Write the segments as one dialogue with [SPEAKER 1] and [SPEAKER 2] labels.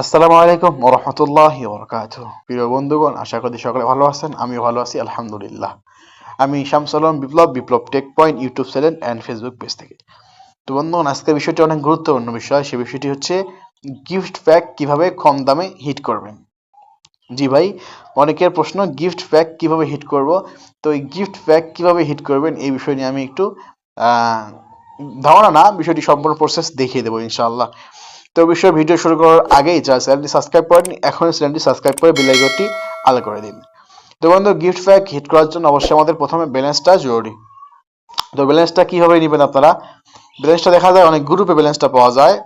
[SPEAKER 1] আসসালামু আলাইকুম ওরহমতুল্লাহ বরকাত প্রিয় বন্ধুগণ, আশা করি সকলে ভালো আছেন, আমিও ভালো আছি, আলহামদুলিল্লাহ। আমি শামসালম Biplob Biplob tech point YouTube channel and Facebook page থেকে। তো বন্ধুগণ, আজকের বিষয়টি অনেক গুরুত্বপূর্ণ বিষয়, সে বিষয়টি হচ্ছে গিফট প্যাক কীভাবে কম দামে হিট করবেন। জি ভাই, অনেকের প্রশ্ন গিফট প্যাক কীভাবে হিট করব? তো এই গিফট প্যাক কীভাবে হিট করবেন, এই বিষয় নিয়ে আমি একটু ধারণা না, বিষয়টি সম্পূর্ণ প্রসেস দেখিয়ে দেবো ইনশাআল্লাহ। তো বিষয়ে ভিডিও শুরু করার আগেই যারা চ্যানেলটি সাবস্ক্রাইব করেন এখন চ্যানেলটি সাবস্ক্রাইব করে বেল আইকনটি আলো করে দিন। তো বন্ধু গিফট প্যাক হিট করার জন্য অবশ্যই আমাদের প্রথমে ব্যালেন্সটা জরুরি। তো ব্যালেন্সটা কীভাবে নেবেন আপনারা? ব্যালেন্সটা দেখা যায় অনেক গ্রুপে ব্যালেন্সটা পাওয়া যায়।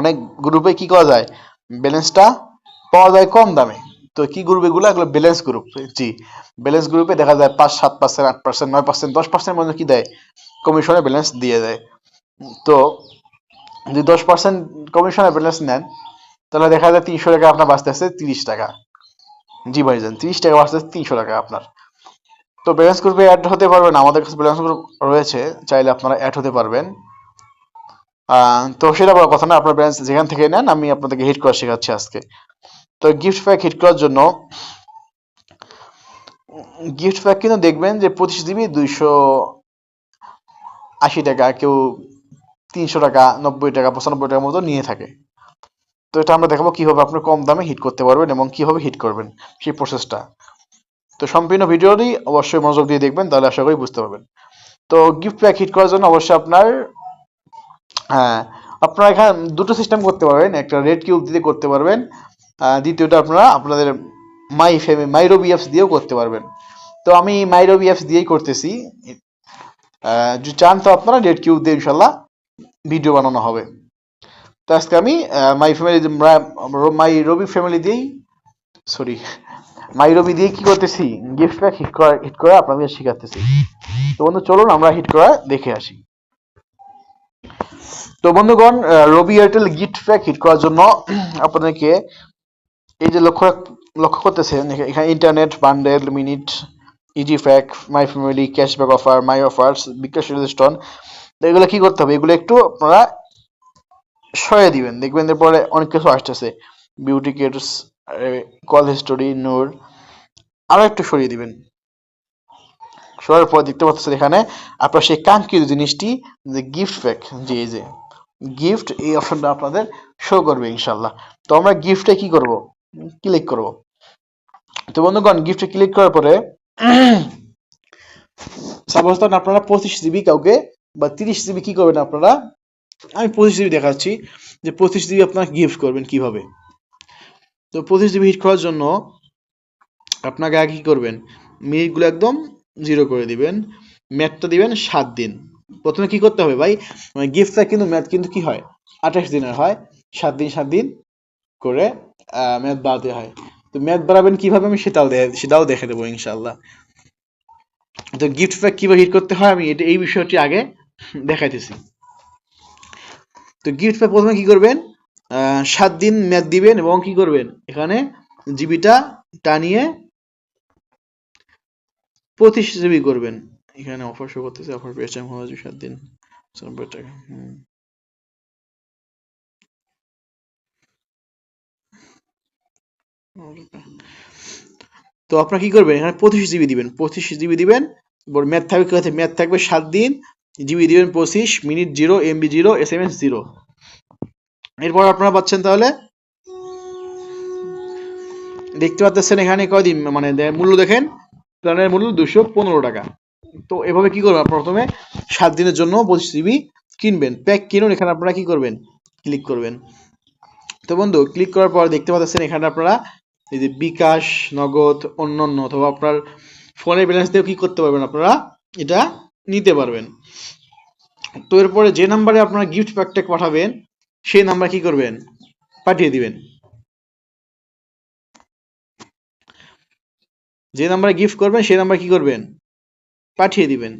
[SPEAKER 1] অনেক গ্রুপে কি করা যায়? ব্যালেন্সটা পাওয়া যায় কম দামে। তো কি গ্রুপ এগুলো? এগুলো ব্যালেন্স গ্রুপ জি। ব্যালেন্স গ্রুপে দেখা যায় পাঁচ, সাত পার্সেন্ট আট পার্সেন্ট নয় পার্সেন্ট দশ পার্সেন্ট মধ্যে কি দেয়? কমিশনে ব্যালেন্স দিয়ে দেয়। তো যদি দশ পার্সেন্ট কমিশনে ব্যালেন্স নেন, তাহলে দেখা যায় তিনশো টাকা আপনার বাঁচতেছে তিরিশ টাকা। জি ভাই ভাইজান, তিরিশ টাকা বাঁচতেছে তিনশো টাকা আপনার। তো ব্যালেন্স গ্রুপে অ্যাড হতে পারবেন, আমাদের কাছে ব্যালেন্স গ্রুপ রয়েছে, চাইলে আপনারা অ্যাড হতে পারবেন। তো সেটা বড় কথা না, আপনার ব্যালেন্স যেখান থেকে নেন, আমি আপনাদেরকে হিট করা শেখাচ্ছি আজকে। তো গিফট প্যাক হিট করার জন্য গিফট প্যাক কিন্তু দেখবেন যে পঁচিশ জিবি দুইশো আশি টাকা কেউ তিনশো টাকা, নব্বই টাকা, পঁচানব্বই টাকার মতো নিয়ে থাকে। তো এটা আমরা দেখাবো কীভাবে আপনি কম দামে হিট করতে পারবেন এবং কীভাবে হিট করবেন সেই প্রসেসটা তো সম্পূর্ণ ভিডিওটি অবশ্যই মনোযোগ দিয়ে দেখবেন, তাহলে আশা করি বুঝতে পারবেন। তো গিফট প্যাক হিট করার জন্য অবশ্যই আপনার হ্যাঁ আপনারা এখানে দুটো সিস্টেম করতে পারবেন, একটা রেড কিউব দিয়ে করতে পারবেন দ্বিতীয়টা আপনারা আপনাদের মাই ফেমি মাইরোবি অ্যাপস দিয়েও করতে পারবেন। তো আমি মাইরোবি অ্যাপস দিয়েই করতেছি। যদি চান তো আপনারা রেড কিউব দিয়ে ইনশাল্লাহ ভিডিও বানানো হবে। তো আজকে আমি my family my Robi family দিয়েই সরি মাই রবি দিয়ে কি করতেছি? গিফট প্যাক হিট করা হিট করা আপনাদের শেখাতেছি। তো বন্ধু, চলুন আমরা হিট করা দেখে আসি। তো বন্ধুগণ Robi Airtel gift pack hit করার জন্য আপনাদেরকে এই যে লক্ষ্য লক্ষ্য করতেছেন এখানে internet bundle minute easy pack my family cashback offer my offers bKash রেজিস্টন তো এগুলো কি করতে হবে? এগুলো একটু আপনারা সরিয়ে দিবেন। দেখবেন এরপরে অনেক কিছু আসতেছে। বিউটি কিটস কল হিস্টোরি নোর আরও একটু সরিয়ে দিবেন। সরার পর দেখতে পাচ্ছেন এখানে আপনার সেই কাঙ্ক্ষিত জিনিসটি, যে গিফট প্যাক যে যে গিফট এই অপশনটা আপনাদের শো করবে ইনশাল্লাহ তো আমরা গিফটে কি করব? ক্লিক করব। তো বন্ধুগণ গিফটে ক্লিক করার পরে সাপোজ ধরেন আপনারা পঁচিশ জিবি কাউকে বা তিরিশ জিবি কী করবেন আপনারা? আমি পঁচিশ জিবি দেখাচ্ছি, যে পঁচিশ জিবি আপনারা গিফট করবেন কীভাবে? তো পঁচিশ জিবি হিট করার জন্য আপনাকে আগে কি করবেন? মিনিটগুলো একদম জিরো করে দিবেন, ম্যাথটা দিবেন সাত দিন। প্রথমে কি করতে হবে ভাই? মানে গিফটটা কিন্তু ম্যাথ কিন্তু কি হয়? আঠাশ দিনের হয়, সাত দিন সাত দিন করে ম্যাথ বাড়াতে হয়। তো ম্যাথ বাড়াবেন কীভাবে আমি সেটাও সেটাও দেখে দেবো ইনশাল্লাহ তো গিফট প্যাক কীভাবে হিট করতে হয় আমি এটা, এই বিষয়টি আগে দেখাইতেছি। তো গিফট প্যাক প্রথমে কি করবেন? সাত দিন ম্যাথ দিবেন এবং কি করবেন? এখানে জিবিটা টানিয়ে পঁচিশ জিবি করবেন। এখানে অফার শো করতেছে অফার পেয়েছে আমি হওয়া সাত দিন। টাকা। তো আপনারা কি করবেন? এখানে পঁচিশ জিবি দিবেন, পঁচিশ জিবি দিবেন। ম্যাথ থাকবে, কি ম্যাথ থাকবে সাত দিন। জিবি দিবেন পঁচিশ, minute zero, MB zero S M S zero. এরপর আপনারা পাচ্ছেন তাহলে, দেখতে পাচ্ছেন এখানে কয়দিন মানে মূল্য দেখেন, প্ল্যানের মূল্য দুশো পনেরো টাকা। তো এভাবে কি করবেন? প্রথমে সাত দিনের জন্য পঁচিশ জিবি কিনবেন, প্যাক কিনুন, এখানে আপনারা কি করবেন? ক্লিক করবেন। তো বন্ধু, ক্লিক করার পর দেখতে পাচ্ছেন এখানে আপনারা এই যে বিকাশ, নগদ, অন্যান্য, অথবা আপনার ফোনের ব্যালেন্স দিয়েও কি করতে পারবেন আপনারা? এটা নিতে পারবেন। তো এরপরে যে নাম্বারে আপনারা গিফট প্যাকটা পাঠাবেন, সেই নাম্বার কি করবেন? পাঠিয়ে দিবেন। যে নাম্বারে গিফট করবেন, সেই নাম্বার কি করবেন? পাঠিয়ে দিবেন।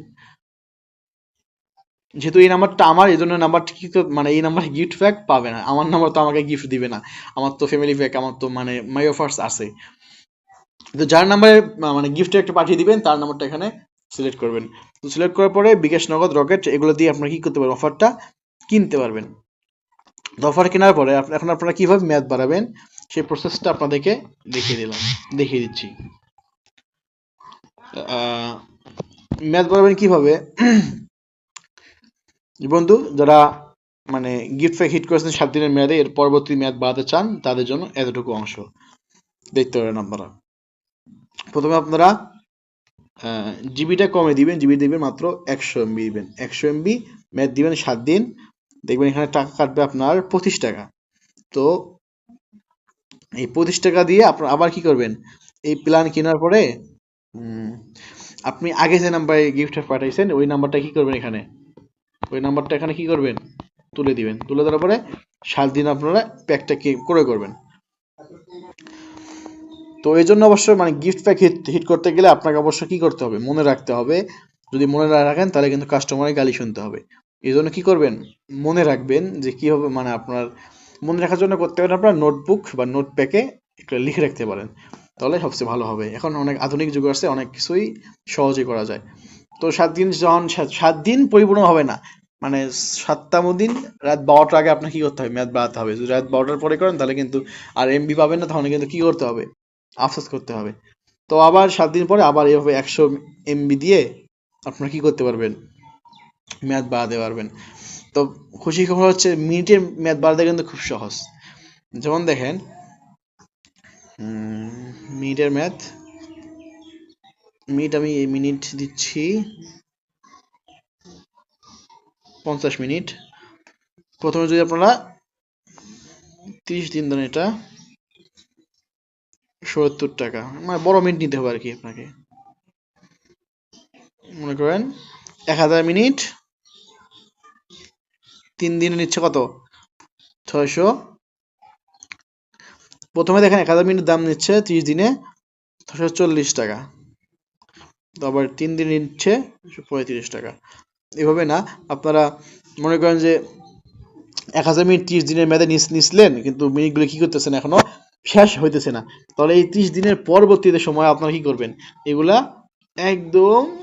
[SPEAKER 1] যেহেতু এই নাম্বারটা আমার, এই জন্য নাম্বারটা কি মানে এই নাম্বারে গিফট প্যাক পাবে না। আমার নাম্বার তো আমাকে গিফট দিবে না। আমার তো ফ্যামিলি প্যাক আমার তো মানে মাই অফার্স আছে। তো যার নাম্বারে মানে গিফট একটা পাঠিয়ে দিবেন, তার নাম্বারটা এখানে সিলেক্ট করবেন। তো সিলেক্ট করার পরে বিকাশ নগদ, রকেট, এগুলো দিয়ে আপনারা কি করতে পারবেন? অফারটা কিনতে পারবেন। দফার কেনার পরে এখন আপনারা কীভাবে মেয়াদ বাড়াবেন? সেই প্রসেসটা আপনাদেরকে দেখিয়ে দিলাম, দেখিয়ে দিচ্ছি। মেয়াদ বাড়াবেন কীভাবে? বন্ধু, যারা মানে গিফট প্যাক হিট করেছেন সাত দিনের মেয়াদে, এর পরবর্তী মেয়াদ বাড়াতে চান, তাদের জন্য এতটুকু অংশ। দেখতে পারেন আপনারা। প্রথমে আপনারা জিবিটা কমে দিবেন জিবি দিবেন মাত্র একশো এমবি দিবেন। একশো এমবি মেয়াদ দিবেন সাত দিন, দেখবেন এখানে টাকা কাটবে আপনার পঁচিশ টাকা। তো এই পঁচিশ টাকা দিয়ে আপনার আবার কি করবেন? এই প্ল্যান কেনার পরে আপনি আগে যে নাম্বারে গিফট পাঠাইছেন, ওই নাম্বারটা কি করবেন এখানে? ওই নাম্বারটা এখানে কি করবেন? তুলে দিবেন। তুলে দেওয়ার পরে সাত দিন আপনারা প্যাকটা কি করে করবেন। তো এই জন্য অবশ্য মানে গিফট প্যাক হিট হিট করতে গেলে আপনাকে অবশ্য কি করতে হবে? মনে রাখতে হবে। যদি মনে না রাখেন, তাহলে কিন্তু কাস্টমারের গালি শুনতে হবে। এই জন্য কি করবেন? মনে রাখবেন যে কি হবে মানে আপনার মনে রাখার জন্য করতে পারেন আপনার নোটবুক বা নোট প্যাকে একটু লিখে রাখতে পারেন। তাহলে সবচেয়ে ভালো হবে। এখন অনেক আধুনিক যুগ আসছে, অনেক কিছুই সহজে করা যায়। তো সাত দিন যখন, সাত- দিন পরিপূর্ণ হবে না মানে সাতটাম দিন রাত বারোটার আগে আপনার কি করতে হবে? মেয়াদ বাড়াতে হবে। যদি রাত বারোটার পরে করেন, তাহলে কিন্তু আর এমবি পাবেন না তাহলে কিন্তু কি করতে হবে? আফসোস করতে হবে। তো আবার সাত দিন পরে আবার এভাবে একশো এমবি দিয়ে আপনারা কি করতে পারবেন? মেয়াদ বাড়াতে পারবেন। তো খুশি খবর হচ্ছে, মিনিটের মেয়াদ বাড়াতে কিন্তু খুব সহজ। যেমন দেখেন মিনিটের মেয়াদ, মিনিট আমি মিনিট দিচ্ছি, পঞ্চাশ মিনিট। প্রথমে যদি আপনারা তিরিশ দিন দেন এটা সত্তর টাকা। মানে বড় মিনিট নিতে হবে আর কি আপনাকে। মনে করেন এক হাজার মিনিট, তিন দিনে নিচ্ছে কত? ছয়শো। প্রথমে দেখেন এক হাজার মিনিট দাম নিচ্ছে ত্রিশ দিনে ছশো চল্লিশ টাকা। তো আবার তিন দিন নিচ্ছে পঁয়ত্রিশ টাকা। এভাবে না, আপনারা মনে করেন যে এক হাজার মিনিট ত্রিশ দিনের মেয়াদে নিস নিছিলেন কিন্তু মিনিটগুলো কি করতেছেন এখনও? শেষ হইতেছে না। তাহলে এই ত্রিশ দিনের পরবর্তীতে সময় আপনারা কি করবেন? এগুলা একদম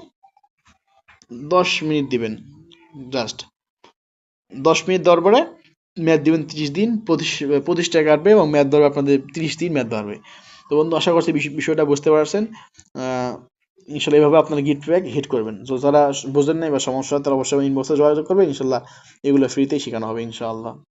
[SPEAKER 1] দশ মিনিট দিবেন জাস্ট দশ মিনিট দেওয়ার পরে মেয়াদ দিবেন ত্রিশ দিন প্রতিষ্ঠা কাটবে এবং মেয়াদ ধরবে আপনাদের ত্রিশ দিন মেয়াদ ধরবে। তো বন্ধু, আশা করছি বিষ- বিষয়টা বুঝতে পারছেন। ইনশাল্লাহ এইভাবে আপনারা গিট প্যাক হিট করবেন। তো যারা বোঝেন নাই বা সমস্যা তারা অবশ্যই ইনবক্সে যোগাযোগ করবেন। ইনশাল্লাহ এগুলো ফ্রিতেই শেখানো হবে ইনশাআল্লাহ